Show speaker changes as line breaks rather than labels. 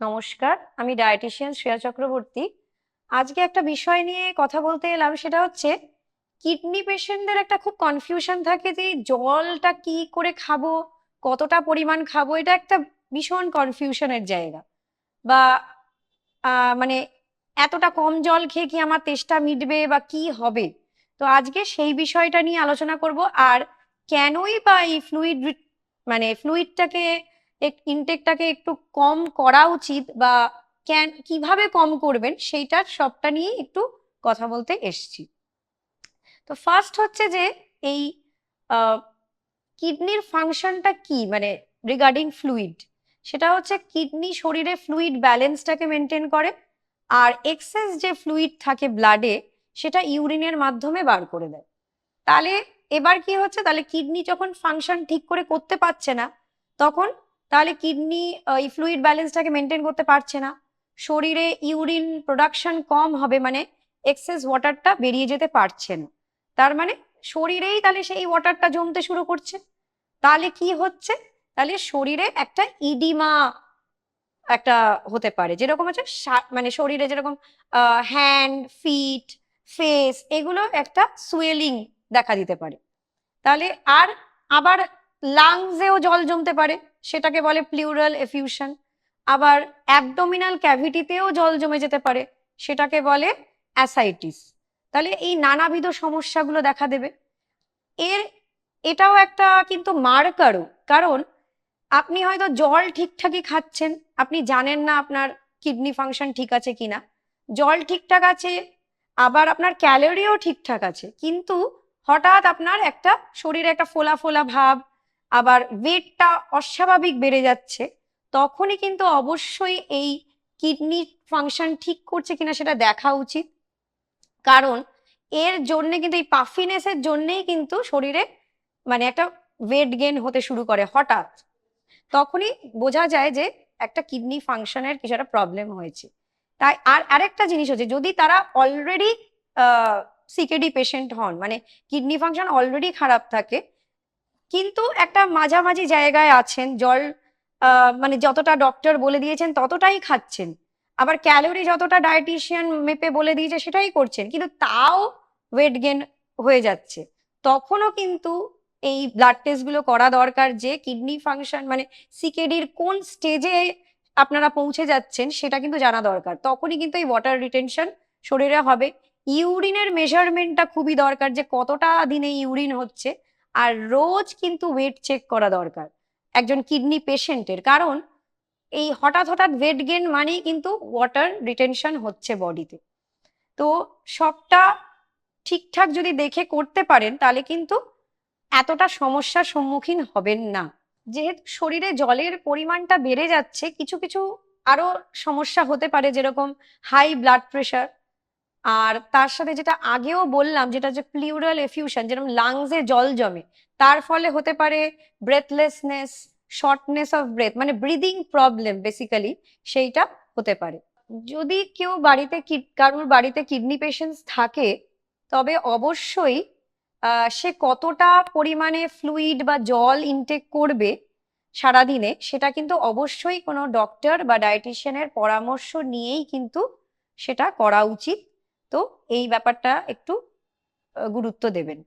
নমস্কার, আমি ডায়েটিশিয়ান শ্রেয়া চক্রবর্তী। আজকে একটা বিষয় নিয়ে কথা বলতে এলাম, সেটা হচ্ছে কিডনি পেশেন্টদের একটা খুব কনফিউশন থাকে যে জলটা কি করে খাব, কতটা পরিমাণ খাব, এটা একটা ভীষণ কনফিউশনের জায়গা। বা মানে এতটা কম জল খেয়ে কি আমার তেষ্টা মিটবে বা কি হবে? তো আজকে সেই বিষয়টা নিয়ে আলোচনা করব, আর কেনই বা এই ফ্লুইড মানে ফ্লুইডটাকে ইনটেকটাকে একটু কম করা উচিত বা কেন, কীভাবে কম করবেন সেইটার সবটা নিয়ে একটু কথা বলতে এসছি। তো ফার্স্ট হচ্ছে যে এই কিডনির ফাংশনটা কি? মানে রিগার্ডিং ফ্লুইড সেটা হচ্ছে কিডনি শরীরে ফ্লুইড ব্যালেন্সটাকে মেনটেন করে আর এক্সেস যে ফ্লুইড থাকে ব্লাডে সেটা ইউরিনের মাধ্যমে বার করে দেয়। তাহলে এবার কি হচ্ছে? তাহলে কিডনি যখন ফাংশন ঠিক করে করতে পারছে না, তখন তাহলে কিডনি এই ফ্লুইড ব্যালেন্সটাকে মেনটেন করতে পারছে না। শরীরে ইউরিন প্রোডাকশন কম হবে মানে এক্সেস ওয়াটারটা বেরিয়ে যেতে পারছে না। তার মানে শরীরেই তাহলে সেই ওয়াটারটা জমতে শুরু করছে। তাহলে কি হচ্ছে? তাহলে শরীরে একটা ইডিমা একটা হতে পারে। যেরকম হচ্ছে মানে শরীরে যেরকম হ্যান্ড ফিট ফেস এগুলো একটা সুয়েলিং দেখা দিতে পারে। তাহলে আর আবার লাংসেও জল জমতে পারে, সেটাকে বলে প্লিউরাল এফিউশন। আবার অ্যাবডোমিনাল ক্যাভিটিতেও জল জমে যেতে পারে, সেটাকে বলে অ্যাসাইটিস। তাহলে এই নানাবিধ সমস্যাগুলো দেখা দেবে। এর, এটাও একটা কিন্তু মার্কারও, কারণ আপনি হয়তো জল ঠিকঠাকই খাচ্ছেন, আপনি জানেন না আপনার কিডনি ফাংশন ঠিক আছে কিনা। জল ঠিকঠাক আছে, আবার আপনার ক্যালোরিও ঠিকঠাক আছে, কিন্তু হঠাৎ আপনার একটা শরীরে একটা ফোলা ফোলা ভাব আবার ওয়েটটা অস্বাভাবিক বেড়ে যাচ্ছে, তখনই কিন্তু অবশ্যই এই কিডনি ফাংশন ঠিক করছে কিনা সেটা দেখা উচিত। কারণ এর জন্য কিন্তু, এই পাফিনেসের জন্যেই কিন্তু শরীরে মানে একটা ওয়েট গেন হতে শুরু করে হঠাৎ। তখনই বোঝা যায় যে একটা কিডনি ফাংশনের কিছু একটা প্রবলেম হয়েছে। তাই আর আরেকটা জিনিস হচ্ছে, যদি তারা অলরেডি সিকেডি পেশেন্ট হন মানে কিডনি ফাংশন অলরেডি খারাপ থাকে কিন্তু একটা মাঝামাঝি জায়গায় আছেন, জল মানে যতটা ডক্টর বলে দিয়েছেন ততটাই খাচ্ছেন। আবার ক্যালোরি যতটা ডায়েটিশিয়ান মেপে বলে দিয়েছে সেটাই করছেন, কিন্তু তাও ওয়েট গেন হয়ে যাচ্ছে। তখনও কিন্তু এই ব্লাড টেস্টগুলো করা দরকার যে কিডনি ফাংশন মানে সিকেডির কোন স্টেজে আপনারা পৌঁছে যাচ্ছেন সেটা কিন্তু জানা দরকার। তখনই কিন্তু এই ওয়াটার রিটেনশন শরীরে হবে। ইউরিনের মেজারমেন্টটা খুবই দরকার যে কতটা দিনে ইউরিন হচ্ছে। আর রোজ কিন্তু ওয়েট চেক করা দরকার। একজন কিডনি পেশেন্টের কারণ এই হঠাৎ হঠাৎ ওয়েট গেন মানেই কিন্তু ওয়াটার রিটেনশন হচ্ছে বডিতে তো সবটা ঠিকঠাক যদি দেখে করতে পারেন, তাহলে কিন্তু এতটা সমস্যার সম্মুখীন হবেন না। যেহেতু শরীরে জলের পরিমাণটা বেড়ে যাচ্ছে, কিছু কিছু আরও সমস্যা হতে পারে, যেরকম হাই ব্লাড প্রেশার আর তার সাথে যেটা আগেও বললাম, যেটা যে প্লিউরাল এফিউশন যেরকম লাংসে জল জমে, তার ফলে হতে পারে ব্রেথলেসনেস শর্টনেস অফ ব্রেথ মানে ব্রিদিং প্রবলেম বেসিক্যালি সেইটা হতে পারে। যদি কেউ বাড়িতে কারুর বাড়িতে কিডনি পেশেন্টস থাকে, তবে অবশ্যই সে কতটা পরিমাণে ফ্লুইড বা জল ইনটেক করবে সারাদিনে, সেটা কিন্তু অবশ্যই কোনো ডক্টর বা ডায়েটিশিয়ানের পরামর্শ নিয়েই কিন্তু সেটা করা উচিত। তো এই ব্যাপারটা একটু গুরুত্ব দেবেন।